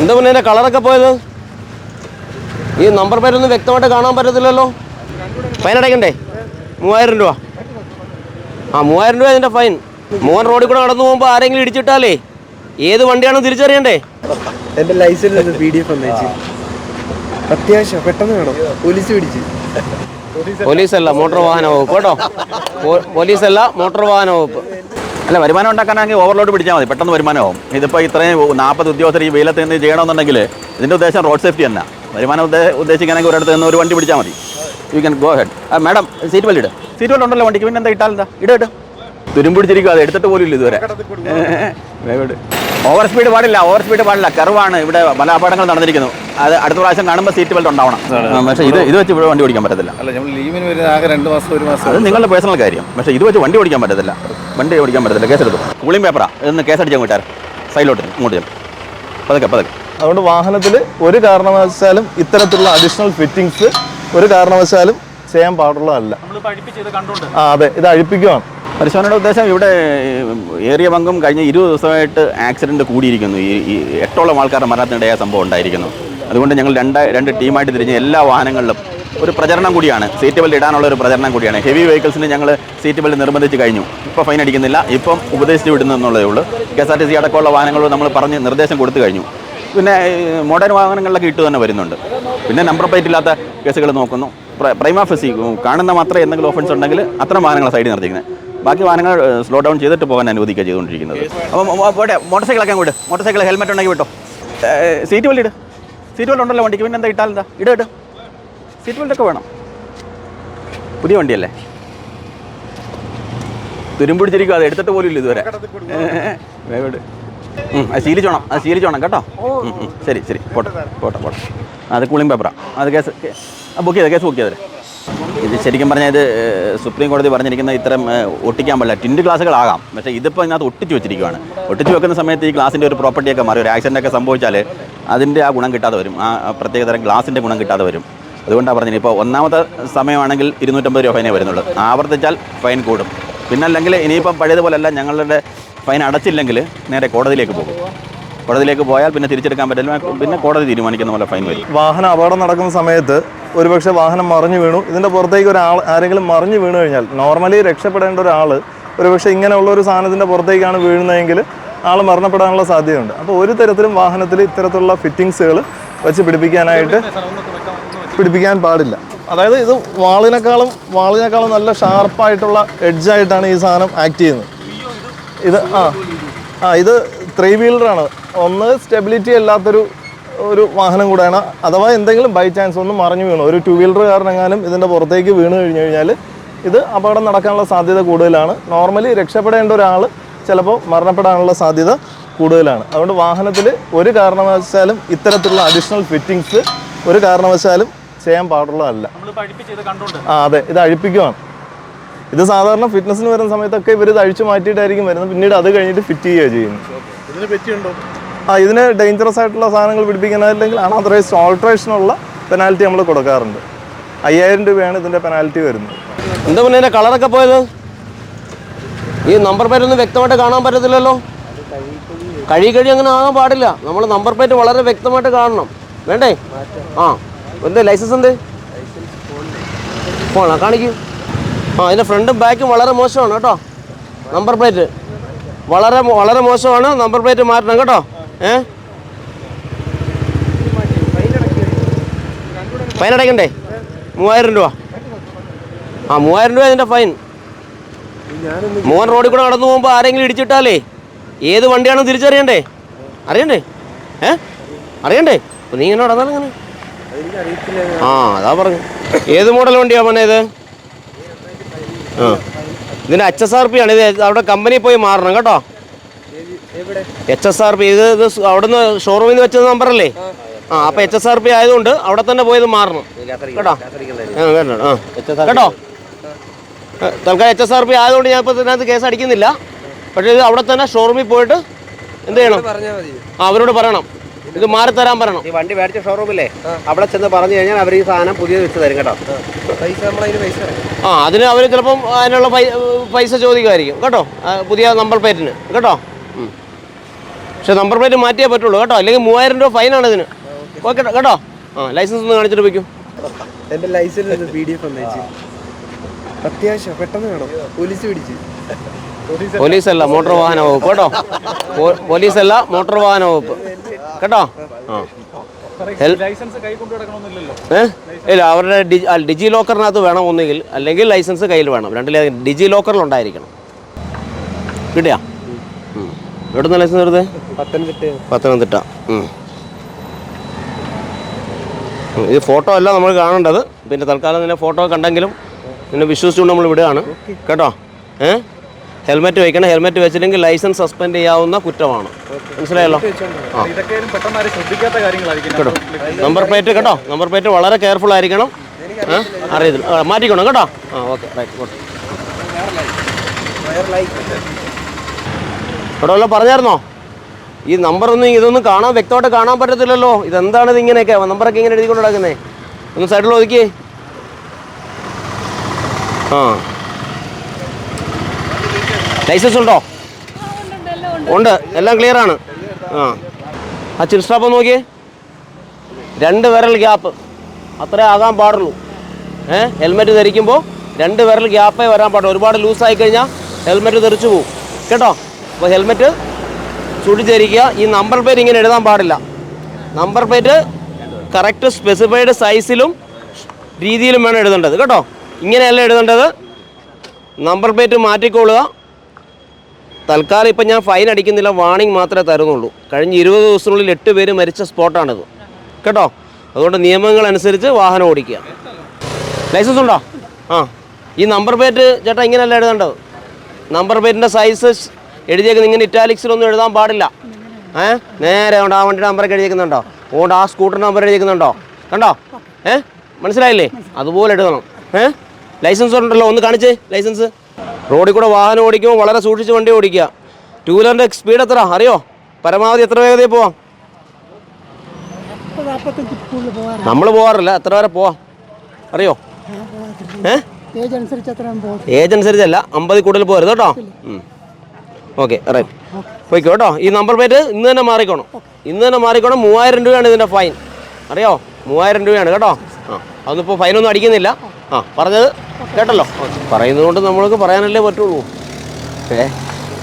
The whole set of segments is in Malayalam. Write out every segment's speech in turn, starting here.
എന്താ പിന്നെ കളറൊക്കെ പോയത്? ഈ നമ്പർ പേരൊന്നും വ്യക്തമായിട്ട് കാണാൻ പറ്റത്തില്ലല്ലോ. ഫൈൻ അടയ്ക്കണ്ടേ? മൂവായിരം രൂപ. ആ മൂവായിരം രൂപ ഇതിന്റെ ഫൈൻ. മോഹൻ റോഡിൽ കൂടെ നടന്നു പോകുമ്പോൾ ആരെങ്കിലും ഇടിച്ചിട്ടാലേ ഏത് വണ്ടിയാണെന്ന് തിരിച്ചറിയണ്ടേ? എന്റെ ലൈസൻസ് പി ഡി എഫ് ഒന്ന് അത്യാവശ്യം പെട്ടെന്ന് വേണം. പോലീസ് പിടിച്ച്. പോലീസല്ല മോട്ടോർ വാഹന വകുപ്പ് കേട്ടോ. പോലീസല്ല മോട്ടോർ വാഹന വകുപ്പ്. അല്ല വരുമാനം ഉണ്ടാക്കാനാണെങ്കിൽ ഓവർലോഡ് പിടിച്ചാൽ മതി. പെട്ടെന്ന് വരുമാനമാവും. ഇതിപ്പോൾ ഇത്രയും നാൽപ്പത് ഉദ്യോഗസ്ഥർ ഈ വെയിലത്ത് നിന്ന് ചെയ്യണമെന്നുണ്ടെങ്കിൽ ഇതിന്റെ ഉദ്ദേശം റോഡ് സേഫ്റ്റി തന്നെ വരുമാനം ഉദ്ദേ ഉദ്ദേശിക്കുകയാണെങ്കിൽ ഒരിടത്ത് നിന്ന് ഒരു വണ്ടി പിടിച്ചാൽ മതി. യു ക്യാൻ ഗോ ഹെഡ് ആ മാഡം സീറ്റ് ബെൽറ്റ് ഇട്. സീറ്റ് ബെൽറ്റ് ഉണ്ടല്ലോ വണ്ടിക്ക്. പിന്നെ എന്താ ഇട്ടാലെന്താ ഇട ഇട്. തുരുമ്പിടിച്ചിരിക്കും അത് എടുത്തിട്ട് പോലും ഇല്ല ഇതുവരെ. ഓവർ സ്പീഡ് പാടില്ല. ഓവർ സ്പീഡ് പാടില്ല. കർവാണ് ഇവിടെ പല അപകടങ്ങൾ നടന്നിരിക്കുന്നു. അത് അടുത്ത പ്രാവശ്യം കാണുമ്പോൾ സീറ്റ് ബെൽറ്റ് ഉണ്ടാവണം. പക്ഷേ ഇത് ഇത് വെച്ച് ഇവിടെ വണ്ടി ഓടിക്കാൻ പറ്റത്തില്ല. അല്ല നമ്മൾ ലീവിന് വരുന്ന ആകെ രണ്ട് മാസം ഒരു മാസം അത് നിങ്ങളുടെ പേഴ്സണൽ കാര്യം. പക്ഷേ ഇത് വെച്ച് വണ്ടി ഓടിക്കാൻ പറ്റത്തില്ല. വണ്ടി ഓടിക്കാൻ പറ്റത്തില്ല. കേസെടുത്തു കൂളിംഗ് പേപ്പറാ. ഇതൊന്ന് കേസടിച്ചാൽ വിട്ടാർ സൈഡിലോട്ട് ഇങ്ങോട്ട് ചെല്ലും. പതുക്കെ പതുക്കെ. അതുകൊണ്ട് വാഹനത്തിൽ ഒരു കാരണവശാലും ഇത്തരത്തിലുള്ള അഡീഷണൽ ഫിറ്റിങ്സ് ഒരു കാരണവശാലും ചെയ്യാൻ പാടുള്ളതല്ല. ആ അതെ. ഇത് അഴിപ്പിക്കുവാണ്. പരിശോധനയുടെ ഉദ്ദേശം ഇവിടെ ഏറിയ പങ്കും കഴിഞ്ഞ ഇരുപത് ദിവസമായിട്ട് ആക്സിഡന്റ് കൂടിയിരിക്കുന്നു. ഈ ഈ എട്ടോളം ആൾക്കാരുടെ മരണത്തിനിടയായ സംഭവം ഉണ്ടായിരിക്കുന്നു. അതുകൊണ്ട് ഞങ്ങൾ രണ്ട് രണ്ട് ടീമായിട്ട് തിരിഞ്ഞ് എല്ലാ വാഹനങ്ങളിലും ഒരു പ്രചരണം കൂടിയാണ്. സീറ്റ് ബെൽറ്റ് ഇടാനുള്ള ഒരു പ്രചരണം കൂടിയാണ്. ഹെവി വെഹിക്കിൾസിന് ഞങ്ങൾ സീറ്റ് ബെൽറ്റ് നിർബന്ധിച്ച് കഴിഞ്ഞു. ഇപ്പോൾ ഫൈൻ അടിക്കുന്നില്ല. ഇപ്പം ഉപദേശിച്ച് വിടുന്നെന്നുള്ളതേ ഉള്ളൂ. K S R T C അടക്കമുള്ള വാഹനങ്ങൾ നമ്മൾ പറഞ്ഞ് നിർദ്ദേശം കൊടുത്തു കഴിഞ്ഞു. പിന്നെ മോഡേൺ വാഹനങ്ങളിലൊക്കെ ഇട്ട് തന്നെ വരുന്നുണ്ട്. പിന്നെ നമ്പർ പ്ലേറ്റ് ഇല്ലാത്ത കേസുകൾ നോക്കുന്നു. പ്രൈമ ഫെസി കാണുന്ന മാത്രമേ എന്തെങ്കിലും ഓഫൻസ് ഉണ്ടെങ്കിൽ അത്തരം വാഹനങ്ങൾ സൈഡിൽ നിർത്തിക്കുന്നത് ബാക്കി വാഹനങ്ങൾ സ്ലോ ഡൗൺ ചെയ്തിട്ട് പോകാൻ അനുവദിക്കുക ചെയ്തുകൊണ്ടിരിക്കുന്നത്. അപ്പോൾ പോട്ടെ. മോട്ടോർ സൈക്കിളൊക്കെ വിട്. മോട്ടോർ സൈക്കിൾ ഹെൽമെറ്റ് ഉണ്ടെങ്കിൽ വിട്ടോ. സീറ്റ് ബെൽറ്റ് ഇട്. സീറ്റ് വലിയ ഉണ്ടല്ലോ വണ്ടിക്ക്. പിന്നെ എന്താ ഇട്ടാലെന്താ ഇട് ഇട്. സീറ്റ് ബെൽറ്റ് ഒക്കെ വേണം. പുതിയ വണ്ടിയല്ലേ? തുരുമ്പിടിച്ചിരിക്കും അത് എടുത്തിട്ട് പോലും ഇല്ല ഇതുവരെ. വേഗം ഇട്. ഉം, അത് ശീലിച്ചോണം അത് ശീലിച്ചോണം കേട്ടോ. ശരി ശരി. പോട്ടെ പോട്ടെ പോട്ടെ. അത് കൂളിംഗ് പേപ്പറാ അത് കേസ് ബുക്ക് ചെയ്തത് കേസ് ബുക്ക് ചെയ്തേ? ഇത് ശരിക്കും പറഞ്ഞാൽ ഇത് സുപ്രീം കോടതി പറഞ്ഞിരിക്കുന്ന ഇത്തരം ഒട്ടിക്കാൻ പാടില്ല ടിൻഡ് ഗ്ലാസുകളാകാം പക്ഷേ ഇതിപ്പോൾ ഇതിനകത്ത് ഒട്ടിച്ച് വെച്ചിരിക്കുകയാണ് ഒട്ടിച്ച് വെക്കുന്ന സമയത്ത് ഈ ഗ്ലാസിന്റെ ഒരു പ്രോപ്പർട്ടിയൊക്കെ മാറി. ഒരു ആക്സിഡന്റ് ഒക്കെ സംഭവിച്ചാൽ അതിന്റെ ആ ഗുണം കിട്ടാതെ വരും. ആ പ്രത്യേകതരം ഗ്ലാസിന്റെ ഗുണം കിട്ടാതെ വരും. അതുകൊണ്ടാണ് പറഞ്ഞത്. ഇപ്പോൾ ഒന്നാമത്തെ സമയമാണെങ്കിൽ ഇരുന്നൂറ്റമ്പത് രൂപ ഫൈനേ വരുന്നുള്ളൂ. ആവർത്തിച്ചാൽ ഫൈൻ കൂടും. പിന്നെ അല്ലെങ്കിൽ ഇനിയിപ്പം പഴയതുപോലെയല്ല ഞങ്ങളുടെ ഫൈൻ അടച്ചില്ലെങ്കിൽ നേരെ കോടതിയിലേക്ക് പോകും. കോടതിയിലേക്ക് പോയാൽ പിന്നെ തിരിച്ചെടുക്കാൻ പറ്റില്ല. പിന്നെ കോടതി തീരുമാനിക്കുന്ന പോലെ ഫൈൻ വരും. വാഹനം അപകടം നടക്കുന്ന സമയത്ത് ഒരുപക്ഷെ വാഹനം മറിഞ്ഞു വീണു. ഇതിന്റെ പുറത്തേക്ക് ഒരാൾ ആരെങ്കിലും മറിഞ്ഞു വീണു കഴിഞ്ഞാൽ നോർമലി രക്ഷപ്പെടേണ്ട ഒരാൾ ഒരുപക്ഷെ ഇങ്ങനെയുള്ള ഒരു സാധനത്തിന്റെ പുറത്തേക്കാണ് വീഴുന്നതെങ്കിൽ ആൾ മരണപ്പെടാനുള്ള സാധ്യതയുണ്ട്. അപ്പോൾ ഒരു തരത്തിലും വാഹനത്തിൽ ഇത്തരത്തിലുള്ള ഫിറ്റിങ്സുകൾ വെച്ച് പിടിപ്പിക്കാനായിട്ട് പിടിപ്പിക്കാൻ പാടില്ല. അതായത് ഇത് വാളിനേക്കാളും വാളിനേക്കാളും നല്ല ഷാർപ്പായിട്ടുള്ള എഡ്ജായിട്ടാണ് ഈ സാധനം ആക്ട് ചെയ്യുന്നത്. ഇത് ആ ആ ഇത് ത്രീ വീലറാണ് ഒന്ന് സ്റ്റെബിലിറ്റി അല്ലാത്തൊരു ഒരു വാഹനം കൂടെയാണ്. അഥവാ എന്തെങ്കിലും ബൈ ചാൻസ് ഒന്നും മറിഞ്ഞു വീണു. ഒരു ടു വീലറുകാരനെങ്ങാനും ഇതിന്റെ പുറത്തേക്ക് വീണ് കഴിഞ്ഞു കഴിഞ്ഞാൽ ഇത് അപകടം നടക്കാനുള്ള സാധ്യത കൂടുതലാണ്. നോർമലി രക്ഷപ്പെടേണ്ട ഒരാൾ ചിലപ്പോൾ മരണപ്പെടാനുള്ള സാധ്യത കൂടുതലാണ്. അതുകൊണ്ട് വാഹനത്തിൽ ഒരു കാരണവശാലും ഇത്തരത്തിലുള്ള അഡീഷണൽ ഫിറ്റിങ്സ് ഒരു കാരണവശാലും ചെയ്യാൻ പാടുള്ളതല്ല. ആ അതെ ഇത് അഴിപ്പിക്കുവാണ്. ഇത് സാധാരണ ഫിറ്റ്നസിന് വരുന്ന സമയത്തൊക്കെ ഇവർ ഇത് അഴിച്ചു മാറ്റിയിട്ടായിരിക്കും വരുന്നത്. പിന്നീട് അത് കഴിഞ്ഞിട്ട് ഫിറ്റ് ചെയ്യുക ചെയ്യുന്നത്. ആ ഇതിന് ഡേഞ്ചറസ് ആയിട്ടുള്ള സാധനങ്ങൾ പിടിപ്പിക്കാനല്ലെങ്കിൽ അൺഅതറൈസ്ഡ് ഓൾട്രേഷനുള്ള പെനാൽറ്റി നമ്മൾ കൊടുക്കാറുണ്ട്. അയ്യായിരം രൂപയാണ് ഇതിന്റെ പെനാൽറ്റി വരുന്നത്. എന്താ പിന്നെ കളറൊക്കെ പോയത്? ഈ നമ്പർ പ്ലേറ്റ് ഒന്നും വ്യക്തമായിട്ട് കാണാൻ പറ്റത്തില്ലല്ലോ. കഴി കഴി അങ്ങനെ ആകാൻ പാടില്ല. നമ്മൾ നമ്പർ പ്ലേറ്റ് വളരെ വ്യക്തമായിട്ട് കാണണം. വേണ്ടേ? ആ. എന്തേ ലൈസൻസ് എന്ത്? ഫോണാ കാണിക്കൂ. ആ അതിന്റെ ഫ്രണ്ടും ബാക്കും വളരെ മോശമാണ് കേട്ടോ. നമ്പർ പ്ലേറ്റ് വളരെ വളരെ മോശമാണ്. നമ്പർ പ്ലേറ്റ് മാറ്റണം കേട്ടോ. ഏ? ഫൈൻ അടയ്ക്കണ്ടേ? മൂവായിരം രൂപ. ആ മൂവായിരം രൂപ ഇതിന്റെ ഫൈൻ മോൻ റോഡിൽ കൂടെ നടന്നു പോകുമ്പോൾ ആരെങ്കിലും ഇടിച്ചിട്ടാലേ ഏത് വണ്ടിയാണെന്ന് തിരിച്ചറിയണ്ടേ? അറിയണ്ടേ? ഏ? അറിയണ്ടേ? നീ ഇങ്ങനെ നടന്നാലും ഇങ്ങനെ ആ അതാ പറഞ്ഞു. ഏത് മോഡൽ വണ്ടിയാ മോനെ ഇത്? ആ. ഇതിന് എച്ച് എസ് ആർ പി ആണ്. ഇത് അവിടെ കമ്പനി പോയി മാറണം കേട്ടോ. എച്ച് എസ് ആർ പി ഇത് ഇത് അവിടെ അവിടുന്ന് ഷോറൂമിൽ നിന്ന് വെച്ച നമ്പറല്ലേ? ആ അപ്പോൾ എച്ച് എസ് ആർ പി ആയതുകൊണ്ട് അവിടെ തന്നെ പോയത് മാറണം. കേട്ടോ? ആ കേട്ടോ തൽക്കാലം എച്ച് എസ് ആർ പി ആയതുകൊണ്ട് ഞാൻ ഇപ്പോൾ ഇതിനകത്ത് കേസ് അടിക്കുന്നില്ല. പക്ഷേ ഇത് അവിടെ തന്നെ ഷോറൂമിൽ പോയിട്ട് എന്ത് ചെയ്യണം? അവരോട് പറയണം. ഇത് മാറി തരാൻ പറയണം. ഈ വണ്ടി മേടിച്ച ഷോറൂമില്ലേ അവിടെ ചെന്ന് പറഞ്ഞു കഴിഞ്ഞാൽ അവർ ഈ സാധനം പുതിയത് വെച്ച് തരും കേട്ടോ. പൈസ നമ്മളതിന് പൈസ. ആ അതിന് അവർ ചിലപ്പം അതിനുള്ള പൈസ ചോദിക്കുമായിരിക്കും. കേട്ടോ? പുതിയ നമ്പർ പ്ലേറ്റിന് കേട്ടോ. പക്ഷെ നമ്പർ പ്ലേറ്റ് മാറ്റിയേ പറ്റുള്ളൂ കേട്ടോ? അല്ലെങ്കിൽ മൂവായിരം രൂപ ഫൈനാണ് ഇതിന്. ഓക്കെ. കേട്ടോ? ആ ലൈസൻസ് ഒന്ന് കാണിച്ചിട്ട് വയ്ക്കും എന്റെ ലൈസൻസ് പി ഡി എഫ് ഒന്നയച്ച് അത്യാവശ്യം പെട്ടെന്ന് വേണം. പോലീസ് പിടിച്ച്. പോലീസ് അല്ല മോട്ടോർ വാഹന വകുപ്പ്. കേട്ടോ? പോലീസല്ല പോലീസ് അല്ല മോട്ടോർ വാഹന വകുപ്പ്. കേട്ടോ? ലൈസൻസ് ഹെൽ- ഏ? ഇല്ല അവരുടെ ഡിജി ലോക്കറിനകത്ത് വേണം ഒന്നുകിൽ അല്ലെങ്കിൽ ലൈസൻസ് കയ്യിൽ വേണം. രണ്ടിലെ ഡിജി ലോക്കറിൽ ഉണ്ടായിരിക്കണം കിട്ടിയാ. എവിടുന്ന ലൈസൻസ് വരുന്നത് പത്തനംതിട്ട. ഇത് ഫോട്ടോ അല്ല നമ്മൾ കാണേണ്ടത്. പിന്നെ തൽക്കാലം നിന്നെ ഫോട്ടോ കണ്ടെങ്കിലും നിന്നെ വിശ്വസിച്ചുകൊണ്ട് നമ്മൾ വിടുകയാണ്. കേട്ടോ? ഏ? ഹെൽമെറ്റ് വെക്കണം. ഹെൽമെറ്റ് വെച്ചില്ലെങ്കിൽ ലൈസൻസ് സസ്പെൻഡ് ചെയ്യാവുന്ന കുറ്റമാണ്. മനസ്സിലായല്ലോ? കേട്ടോ. നമ്പർ പ്ലേറ്റ് കേട്ടോ. നമ്പർ പ്ലേറ്റ് വളരെ കെയർഫുൾ ആയിരിക്കണം. അറിയത്തില്ല. മാറ്റിക്കോണം കേട്ടോ. ആ ഓക്കെ റൈറ്റ് ഗുഡ് ഇവിടെ വല്ലതും പറഞ്ഞായിരുന്നോ? ഈ നമ്പർ ഒന്നും ഇതൊന്നും കാണാൻ വ്യക്തമായിട്ട് കാണാൻ പറ്റത്തില്ലല്ലോ. ഇതെന്താണ് ഇത് ഇങ്ങനെയൊക്കെ? നമ്പറൊക്കെ ഇങ്ങനെ എഴുതിക്കൊണ്ട് നടക്കുന്നേ. ഒന്ന് സൈഡിൽ ഒതുക്കിയേ. ആ. ലൈസൻസ് ഉണ്ടോ? ഉണ്ട്. എല്ലാം ക്ലിയർ ആണ്. ആ. ആ ചിൽ സ്റ്റോപ്പ് നോക്കിയേ. രണ്ട് വിരൽ ഗ്യാപ്പ് അത്രേ ആകാൻ പാടുള്ളൂ. ഏ? ഹെൽമെറ്റ് ധരിക്കുമ്പോൾ രണ്ട് വിരൽ ഗ്യാപ്പേ വരാൻ പാടുള്ളൂ. ഒരുപാട് ലൂസായി കഴിഞ്ഞാൽ ഹെൽമെറ്റ് തെറിച്ചു പോകും കേട്ടോ? അപ്പോൾ ഹെൽമെറ്റ് സൂക്ഷിച്ചിരിക്കുക ഈ നമ്പർ പ്ലേറ്റ് ഇങ്ങനെ എഴുതാൻ പാടില്ല. നമ്പർ പ്ലേറ്റ് കറക്റ്റ് സ്പെസിഫൈഡ് സൈസിലും രീതിയിലും വേണം എഴുതേണ്ടത്. കേട്ടോ? ഇങ്ങനെയല്ല എഴുതേണ്ടത്. നമ്പർ പ്ലേറ്റ് മാറ്റിക്കൊള്ളുക. തൽക്കാലം ഇപ്പം ഞാൻ ഫൈൻ അടിക്കുന്നില്ല വാണിംഗ് മാത്രമേ തരുന്നുള്ളൂ. കഴിഞ്ഞ ഇരുപത് ദിവസത്തിനുള്ളിൽ എട്ട് പേര് മരിച്ച സ്പോട്ടാണിത്. കേട്ടോ? അതുകൊണ്ട് നിയമങ്ങൾ അനുസരിച്ച് വാഹനം ഓടിക്കുക. ലൈസൻസ് ഉണ്ടോ? ആ. ഈ നമ്പർ പ്ലേറ്റ് ചേട്ടാ ഇങ്ങനെയല്ല എഴുതേണ്ടത്? നമ്പർ പ്ലേറ്റിന്റെ സൈസ് എഴുതിയേക്കുന്നത് ഇങ്ങനെ ഇറ്റാലിക്സിലൊന്നും എഴുതാൻ പാടില്ല. ഏ? നേരെ ഉണ്ട് ആ വണ്ടിയുടെ നമ്പറൊക്കെ എഴുതിയേക്കുന്നുണ്ടോ? അതുകൊണ്ട് ആ സ്കൂട്ടർ നമ്പർ എഴുതിയേക്കുന്നുണ്ടോ? കണ്ടോ? ഏ? മനസ്സിലായില്ലേ? അതുപോലെ എഴുതണം. ഏ? ലൈസൻസ് ഉണ്ടല്ലോ ഒന്ന് കാണിച്ചേ ലൈസൻസ് റോഡിൽ കൂടെ വാഹനം ഓടിക്കുമ്പോൾ വളരെ സൂക്ഷിച്ച് വണ്ടി ഓടിക്കുക. ടൂ വീലറിന്റെ സ്പീഡ് എത്ര അറിയോ? പരമാവധി എത്ര വേഗതയിൽ പോവാം? നമ്മൾ പോകാറില്ല എത്ര വരെ പോവാം? അറിയോ? ഏ? ഏജ് അനുസരിച്ചല്ല. അമ്പതിൽ കൂടുതൽ പോകരുത് കേട്ടോ. Okay right. പോയിക്കോ കേട്ടോ. ഈ നമ്പർ പ്ലേറ്റ് ഇന്ന് തന്നെ മാറിക്കോണം. ഇന്ന് തന്നെ മാറിക്കോണം. മൂവായിരം രൂപയാണ് ഇതിന്റെ ഫൈൻ. അറിയോ? മൂവായിരം രൂപയാണ് കേട്ടോ. ആ അതൊന്നിപ്പോൾ ഫൈനൊന്നും അടിക്കുന്നില്ല. ആ പറഞ്ഞത് കേട്ടല്ലോ. പറയുന്നതുകൊണ്ട് നമ്മൾക്ക് പറയാനല്ലേ പറ്റുള്ളൂ. ഏ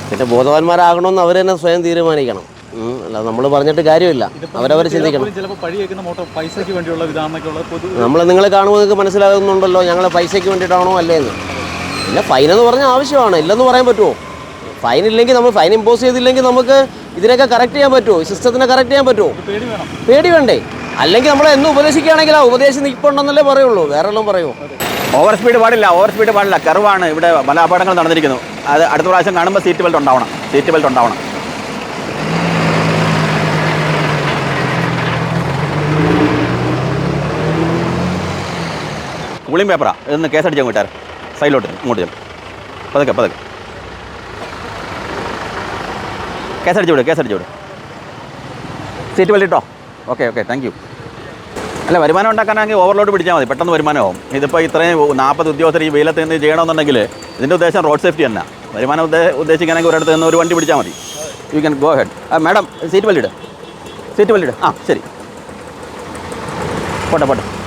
പിന്നെ ബോധവാന്മാരാകണമെന്ന് അവർ തന്നെ സ്വയം തീരുമാനിക്കണം. അല്ല നമ്മൾ പറഞ്ഞിട്ട് കാര്യമില്ല. അവരവർ ചിന്തിക്കണം. നമ്മൾ നിങ്ങളെ കാണുമ്പോൾ നിങ്ങൾക്ക് മനസ്സിലാകുന്നുണ്ടല്ലോ ഞങ്ങൾ പൈസയ്ക്ക് വേണ്ടിയിട്ടാണോ അല്ലേ എന്ന് പിന്നെ ഫൈൻ എന്ന് പറഞ്ഞാൽ ആവശ്യമാണ്. ഇല്ലെന്ന് പറയാൻ പറ്റുമോ ഫൈൻ ഇല്ലെങ്കിൽ നമ്മൾ ഫൈൻ ഇമ്പോസ് ചെയ്തില്ലെങ്കിൽ നമുക്ക് ഇതിനൊക്കെ കറക്റ്റ് ചെയ്യാൻ പറ്റുമോ സിസ്റ്റത്തിനെ കറക്റ്റ് ചെയ്യാൻ പറ്റുമോ പേടി വേണ്ടേ? അല്ലെങ്കിൽ നമ്മൾ എന്ന് ഉപദേശിക്കുകയാണെങ്കിൽ ആ ഉപദേശം നിൽപ്പുണ്ടെന്നല്ലേ പറയുള്ളൂ. വേറെ എല്ലാം പറയുമോ ഓവർ സ്പീഡ് പാടില്ല ഓവർ സ്പീഡ് പാടില്ല. കർവാണ് ഇവിടെ പല അപകടങ്ങൾ നടന്നിരിക്കുന്നു. അത് അടുത്ത പ്രാവശ്യം കാണുമ്പോൾ സീറ്റ് ബെൽറ്റ് ഉണ്ടാവണം. സീറ്റ് ബെൽറ്റ് ഉണ്ടാവണം. കൂളിംഗ് പേപ്പറാ ഇതൊന്ന് കേസ് അടിച്ചാൽ കൂട്ടാർ സൈഡിലോട്ട് ഇങ്ങോട്ട് ചെല്ലും. പതുക്കെ പതുക്കെ. കേസ് അടിച്ചു വിടും കേസ് അടിച്ചു വിടും. സീറ്റ് ബെൽറ്റ് ഇട്ടോ? ഓക്കെ ഓക്കെ താങ്ക് യു അല്ല വരുമാനം ഉണ്ടാക്കാനാണെങ്കിൽ ഓവർലോഡ് പിടിച്ചാൽ മതി. പെട്ടെന്ന് വരുമാനമാവും. ഇതിപ്പോൾ ഇത്രയും നാൽപ്പത് ഉദ്യോഗസ്ഥർ ഈ വെയിലത്ത് നിന്ന് ചെയ്യണമെന്നുണ്ടെങ്കിൽ ഇതിന്റെ ഉദ്ദേശം റോഡ് സേഫ്റ്റി തന്നെ. വരുമാനം ഉദ്ദേ ഉദ്ദേശിക്കാനെങ്കിൽ ഒരിടത്ത് നിന്ന് ഒരു വണ്ടി പിടിച്ചാൽ മതി. യു ക്യാൻ ഗോ ഹെഡ് ആ madam seat belt seat belt ആ ശരി. പോട്ടെ പോട്ടെ.